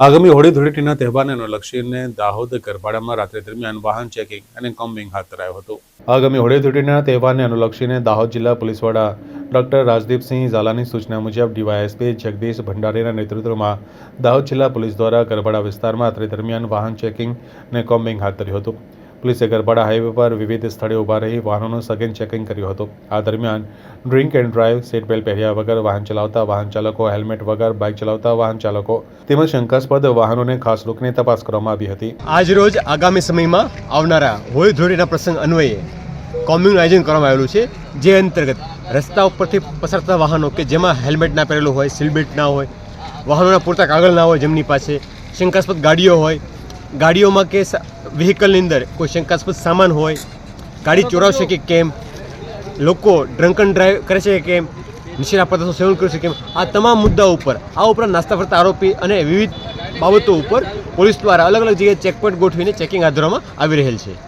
આગામી હોળી ધૂળેટીના તહેવારને અનુલક્ષીને દાહોદ ગરબાડામાં રાત્રે દરમિયાન વાહન ચેકિંગ અને કોમ્બિંગ હાથ ધરાયો હતો. આગામી હોળી ધૂળેટીના તહેવારને અનુલક્ષીને દાહોદ જિલ્લા પોલીસ વડા ડોક્ટર રાજદીપસિંહ ઝાલાની સૂચના મુજબ ડીવાયએસપી જગદીશ ભંડારીના નેતૃત્વમાં દાહોદ જિલ્લા પોલીસ દ્વારા ગરબાડા વિસ્તારમાં રાત્રે દરમિયાન વાહન ચેકિંગ અને કોમ્બિંગ હાથ ધર્યું હતું. પોલીસે ગરબાડા હાઈવે પર વિવિધ સ્થળે ઊભા રહી વાહનોનું સઘન ચેકિંગ કર્યું હતું. આ દરમિયાન drink and drive seat belt પહેર્યા વગર વાહન ચલાવતા વાહન ચાલકો હેલ્મેટ વગર બાઇક ચલાવતા વાહન ચાલકો તેમજ શંકાસ્પદ વાહનોને ખાસ રોકીને તપાસ કરવામાં આવી હતી. આજરોજ આગામી સમયમાં આવનારા હોળી ધૂળેટીના પ્રસંગ અન્વયે કોમ્બિંગનું આયોજન કરવામાં આવેલું છે, જે અંતર્ગત રસ્તા ઉપરથી પસાર થતા વાહનો કે જેમાં હેલ્મેટ ના પહેરેલું હોય સીલબેલ્ટ ના હોય, વાહનોના પૂરતા કાગળ ના હોય, જેમની પાસે શંકાસ્પદ ગાડીઓ હોય ગાડીઓમાં કે વ્હીકલની અંદર કોઈ શંકાસ્પદ સામાન હોય, ગાડી ચોરાવશે કે કેમ, લોકો ડ્રંકન ડ્રાઈવ કરે છે કે કેમ નિશેના પદાર્થો સેવન કરે છે કેમ, આ તમામ મુદ્દાઓ ઉપર, આ ઉપરાંત નાસ્તા ફરતા આરોપી અને વિવિધ બાબતો ઉપર પોલીસ દ્વારા અલગ અલગ જગ્યાએ ચેકપોઇન્ટ ગોઠવીને ચેકિંગ હાથ ધરવામાં આવી રહેલ છે.